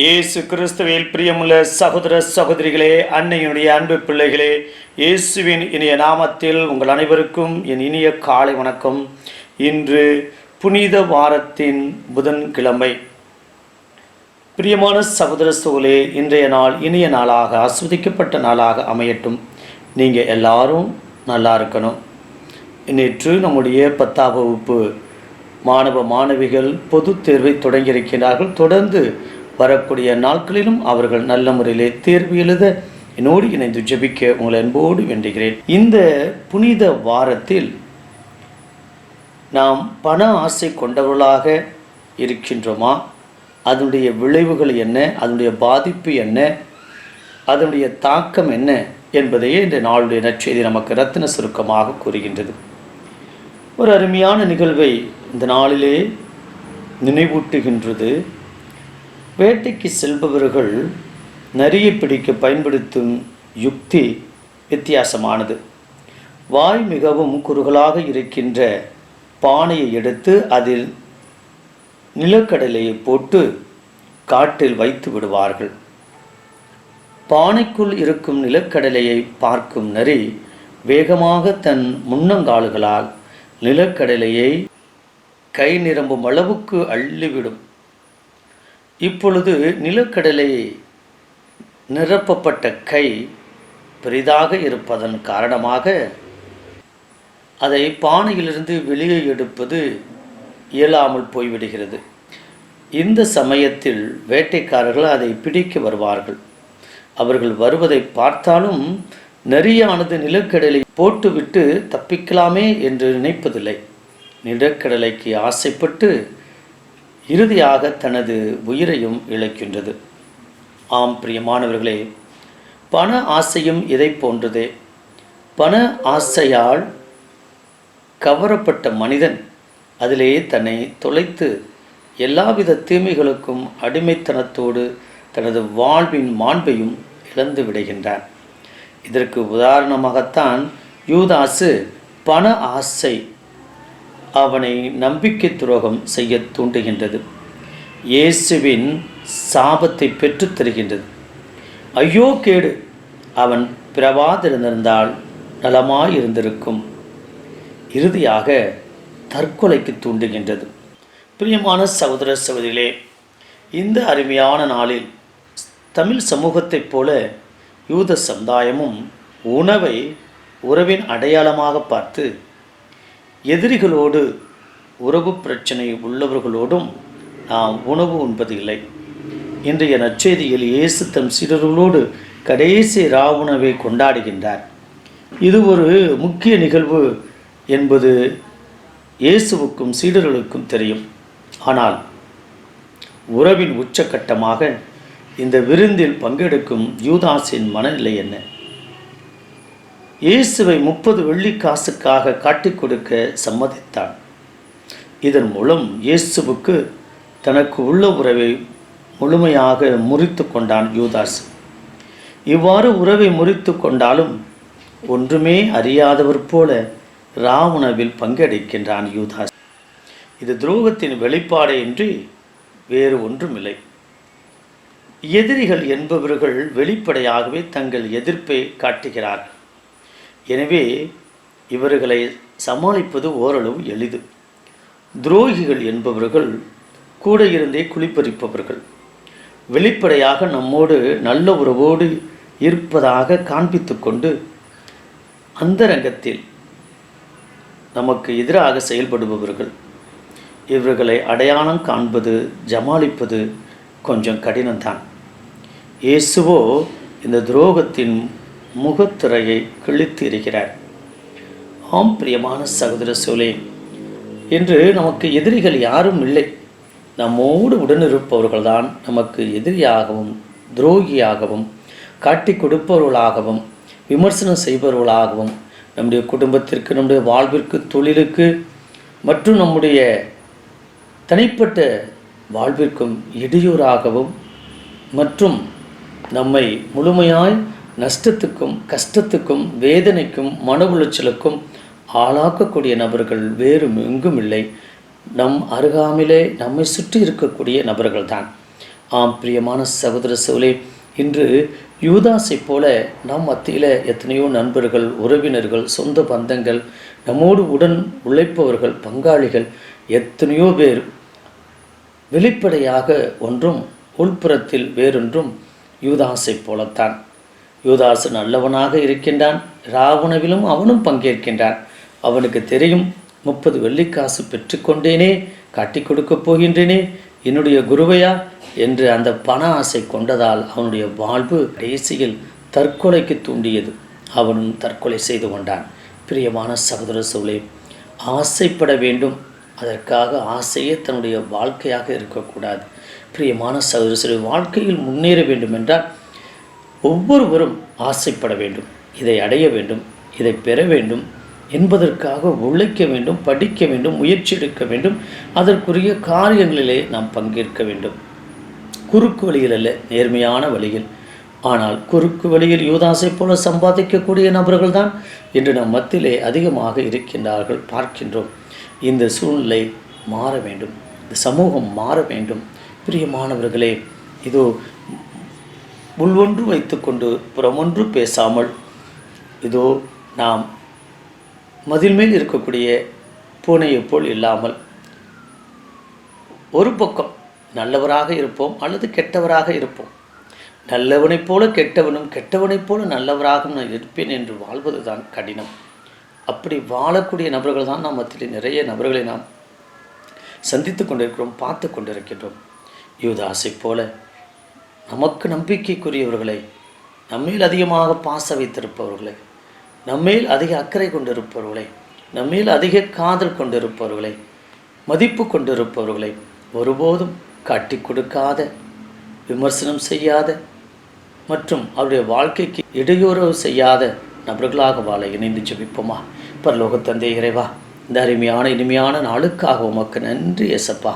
இயேசு கிறிஸ்துவில் பிரியமுள்ள சகோதர சகோதரிகளே அன்னையினுடைய அன்பு பிள்ளைகளே இயேசுவின் இனிய நாமத்தில் உங்கள் அனைவருக்கும் என் இனிய காலை வணக்கம். இன்று புனித வாரத்தின் புதன்கிழமை. பிரியமான சகோதர சோலே இன்றைய நாள் இனிய நாளாக ஆஸ்வதிக்கப்பட்ட நாளாக அமையட்டும். நீங்கள் எல்லாரும் நல்லா இருக்கணும். நேற்று நம்முடைய பத்தாம் வகுப்பு மாணவ மாணவிகள் பொதுத் தேர்வை தொடங்கியிருக்கிறார்கள் தொடர்ந்து வரக்கூடிய நாட்களிலும் அவர்கள் நல்ல முறையிலே தேர்வு எழுத என்னோடு இணைந்து ஜெபிக்க உங்களை அன்போடு வேண்டுகிறேன். இந்த புனித வாரத்தில் நாம் பண ஆசை கொண்டவர்களாக இருக்கின்றோமா? அதனுடைய விளைவுகள் என்ன? அதனுடைய பாதிப்பு என்ன? அதனுடைய தாக்கம் என்ன என்பதையே இந்த நாளுடைய நற்செய்தி நமக்கு ரத்தின சுருக்கமாக கூறுகின்றது. ஒரு அருமையான நிகழ்வை இந்த நாளிலே நினைவூட்டுகின்றது. வேட்டைக்கு செல்பவர்கள் நரியை பிடிக்க பயன்படுத்தும் யுக்தி வித்தியாசமானது. வாய் மிகவும் குறுகலாக இருக்கின்ற பானையை எடுத்து அதில் நிலக்கடலையை போட்டு காட்டில் வைத்து விடுவார்கள். பானைக்குள் இருக்கும் நிலக்கடலையை பார்க்கும் நரி வேகமாக தன் முன்னங்கால்களால் நிலக்கடலையை கை நிரம்பும் அளவுக்கு அள்ளிவிடும். இப்பொழுது நிலக்கடலை நிரப்பப்பட்ட கை பெரிதாக இருப்பதன் காரணமாக அதை பானையிலிருந்து வெளியே எடுப்பது இயலாமல் போய்விடுகிறது. இந்த சமயத்தில் வேட்டைக்காரர்கள் அதை பிடிக்க வருவார்கள். அவர்கள் வருவதை பார்த்தாலும் நரியானது நிலக்கடலை போட்டுவிட்டு தப்பிக்கலாமே என்று நினைப்பதில்லை. நிலக்கடலைக்கு ஆசைப்பட்டு இறுதியாக தனது உயிரையும் இழக்கின்றது. ஆம் பிரியமானவர்களே பண ஆசையும் இதை போன்றதே. பண ஆசையால் கவரப்பட்ட மனிதன் அதிலே தன்னை தொலைத்து எல்லாவித தீமைகளுக்கும் அடிமைத்தனத்தோடு தனது வாழ்வின் மாண்பையும் இழந்து விடுகின்றான். இதற்கு உதாரணமாகத்தான் யூதாசு பண ஆசை அவனை நம்பிக்கை துரோகம் செய்ய தூண்டுகின்றது. இயேசுவின் சாபத்தை பெற்றுத் தருகின்றது. ஐயோ கேடு! அவன் பிறவாதிருந்திருந்தால் நலமாய் இருந்திருக்கும் இறுதியாக தற்கொலைக்கு தூண்டுகின்றது. பிரியமான சகோதர சகோதரிகளே இந்த அருமையான நாளில் தமிழ் சமூகத்தைப் போல யூத சமுதாயமும் உணவை உறவின் அடையாளமாக பார்த்து எதிரிகளோடு உறவு பிரச்சனை உள்ளவர்களோடும் நாம் உணவு உண்பது இல்லை இன்றைய நற்செய்தியில் இயேசு தம் சீடர்களோடு கடைசி ராவுணவை கொண்டாடுகின்றார். இது ஒரு முக்கிய நிகழ்வு என்பது இயேசுவுக்கும் சீடர்களுக்கும் தெரியும். ஆனால் உறவின் உச்சக்கட்டமாக இந்த விருந்தில் பங்கெடுக்கும் யூதாஸின் மனநிலை என்ன? இயேசுவை முப்பது வெள்ளி காசுக்காக காட்டிக் கொடுக்க சம்மதித்தான். இதன் மூலம் இயேசுவுக்கு தனக்கு உள்ள உறவை முழுமையாக முறித்து கொண்டான் யூதாஸ். இவ்வாறு உறவை முறித்து கொண்டாலும் ஒன்றுமே அறியாதவர் போல ராவணவில் பங்கெடுக்கின்றான் யூதாஸ். இது துரோகத்தின் வெளிப்பாடே இன்றி வேறு ஒன்றுமில்லை. எதிரிகள் என்பவர்கள் வெளிப்படையாகவே தங்கள் எதிர்ப்பை காட்டுகிறார்கள். எனவே இவர்களை சமாளிப்பது ஓரளவு எளிது. துரோகிகள் என்பவர்கள் கூட இருந்தே குளிப்பறிப்பவர்கள். வெளிப்படையாக நம்மோடு நல்ல உறவோடு இருப்பதாக காண்பித்து கொண்டு அந்தரங்கத்தில் நமக்கு எதிராக செயல்படுபவர்கள். இவர்களை அடையாளம் காண்பது ஜமாளிப்பது கொஞ்சம் கடினம்தான். இயேசுவோ இந்த துரோகத்தின் முகத்திரையை கிழித்து இருக்கிறார். ஆம் பிரியமான சகோதர சோலே என்று நமக்கு எதிரிகள் யாரும் இல்லை. நம்மோடு உடனிருப்பவர்கள்தான் நமக்கு எதிரியாகவும் துரோகியாகவும் காட்டி கொடுப்பவர்களாகவும் விமர்சனம் செய்பவர்களாகவும் நம்முடைய குடும்பத்திற்கு நம்முடைய வாழ்விற்கு தொழிலுக்கு மற்றும் நம்முடைய தனிப்பட்ட வாழ்விற்கும் இடையூறாகவும் மற்றும் நம்மை முழுமையாய் நஷ்டத்துக்கும் கஷ்டத்துக்கும் வேதனைக்கும் மன உளைச்சலுக்கும் ஆளாக்கக்கூடிய நபர்கள் வேறு எங்கும் இல்லை. நம் அருகாமையிலே நம்மை சுற்றி இருக்கக்கூடிய நபர்கள்தான். ஆம் பிரியமான சகோதர சோலே இன்று யூதாஸைப் போல நம் மத்தியில் எத்தனையோ நண்பர்கள் உறவினர்கள் சொந்த பந்தங்கள் நம்மோடு உடன் உழைப்பவர்கள் பங்காளிகள் எத்தனையோ பேர் வெளிப்படையாக ஒன்றும் உள்புறத்தில் வேறொன்றும் யூதாஸைப் போலத்தான். யூதாசு நல்லவனாக இருக்கின்றான். ராவணவிலும் அவனும் பங்கேற்கின்றான். அவனுக்கு தெரியும் முப்பது வெள்ளிக்காசு பெற்றுக்கொண்டேனே காட்டி கொடுக்கப் போகின்றேனே என்னுடைய குருவையா? என்று அந்த பண ஆசை கொண்டதால் அவனுடைய வாழ்வு கடைசியில் தற்கொலைக்கு தூண்டியது. அவனும் தற்கொலை செய்து கொண்டான். பிரியமான சகோதர சோழே ஆசைப்பட வேண்டும். அதற்காக ஆசையே தன்னுடைய வாழ்க்கையாக இருக்கக்கூடாது. பிரியமான சகோதர சோழே வாழ்க்கையில் முன்னேற வேண்டும் என்றால் ஒவ்வொருவரும் ஆசைப்பட வேண்டும் இதை அடைய வேண்டும் இதை பெற வேண்டும் என்பதற்காக உழைக்க வேண்டும் படிக்க வேண்டும் முயற்சி எடுக்க வேண்டும் அதற்குரிய காரியங்களிலே நாம் பங்கேற்க வேண்டும். குறுக்கு வழியில் அல்ல நேர்மையான வழியில். ஆனால் குறுக்கு வழியில் யூதாசை போல சம்பாதிக்கக்கூடிய நபர்கள்தான் இன்று நம் மத்தியிலே அதிகமாக இருக்கின்றார்கள் பார்க்கின்றோம். இந்த சூழ்நிலை மாற வேண்டும் இந்த சமூகம் மாற வேண்டும். பிரியமானவர்களே இதோ உள்ஒன்று வைத்துக்கொண்டு புறமொன்று பேசாமல் இதோ நாம் மதில் மேல் இருக்கக்கூடிய பூனையைப் போல் இல்லாமல் ஒரு பக்கம் நல்லவராக இருப்போம் அல்லது கெட்டவராக இருப்போம். நல்லவனைப் போல கெட்டவனும் கெட்டவனைப் போல நல்லவராக நான் இருப்பேன் என்று வாழ்வது தான் கடினம். அப்படி வாழக்கூடிய நபர்கள் தான் நாம். மத்தியில் நிறைய நபர்களை நாம் சந்தித்து கொண்டிருக்கிறோம் பார்த்து கொண்டிருக்கின்றோம். யூதாசை போல நமக்கு நம்பிக்கைக்குரியவர்களை நம்மேல் அதிகமாக பாச வைத்திருப்பவர்களை நம்மேல் அதிக அக்கறை கொண்டிருப்பவர்களை நம்மேல் அதிக காதல் கொண்டிருப்பவர்களை மதிப்பு கொண்டிருப்பவர்களை ஒருபோதும் காட்டி கொடுக்காத விமர்சனம் செய்யாத மற்றும் அவருடைய வாழ்க்கைக்கு இடையூறவு செய்யாத நபர்களாக வாழ இணைந்து ஜெபிப்போமா? பரலோக தந்தை இறைவா இந்த அருமையான இனிமையான நாளுக்காக உமக்கு நன்றி எசப்பா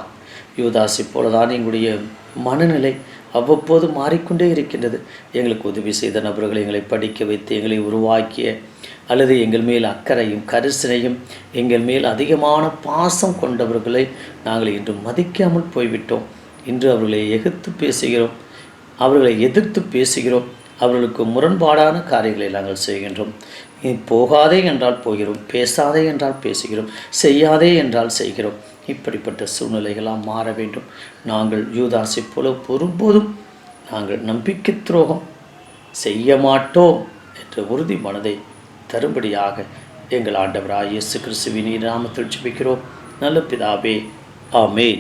யூதாஸ் இப்பொழுதான் எங்களுடைய மனநிலை அவ்வப்போது மாறிக்கொண்டே இருக்கின்றது. எங்களுக்கு உதவி செய்த நபர்கள் எங்களை படிக்க வைத்து எங்களை உருவாக்கிய அல்லது எங்கள் மேல் அக்கறையும் கரிசனையும் எங்கள் மேல் அதிகமான பாசம் கொண்டவர்களை நாங்கள் இன்று மதிக்காமல் போய்விட்டோம். இன்று அவர்களை எகுத்து பேசுகிறோம். அவர்களை எதிர்த்து பேசுகிறோம். அவர்களுக்கு முரண்பாடான காரியங்களை நாங்கள் செய்கின்றோம். போகாதே என்றால் போகிறோம். பேசாதே என்றால் பேசுகிறோம். செய்யாதே என்றால் செய்கிறோம். இப்படிப்பட்ட சூழ்நிலைகளாம் மாற வேண்டும். நாங்கள் யூதாசை போல ஒருபோதும் நாங்கள் நம்பிக்கை துரோகம் செய்ய மாட்டோம் என்ற உறுதி மனதை தரும்படியாக எங்கள் ஆண்டவராக இயேசு கிறிஸ்துவின் நாமத்தில் ஜெபிக்கிறோம். நல்ல பிதாவே ஆமே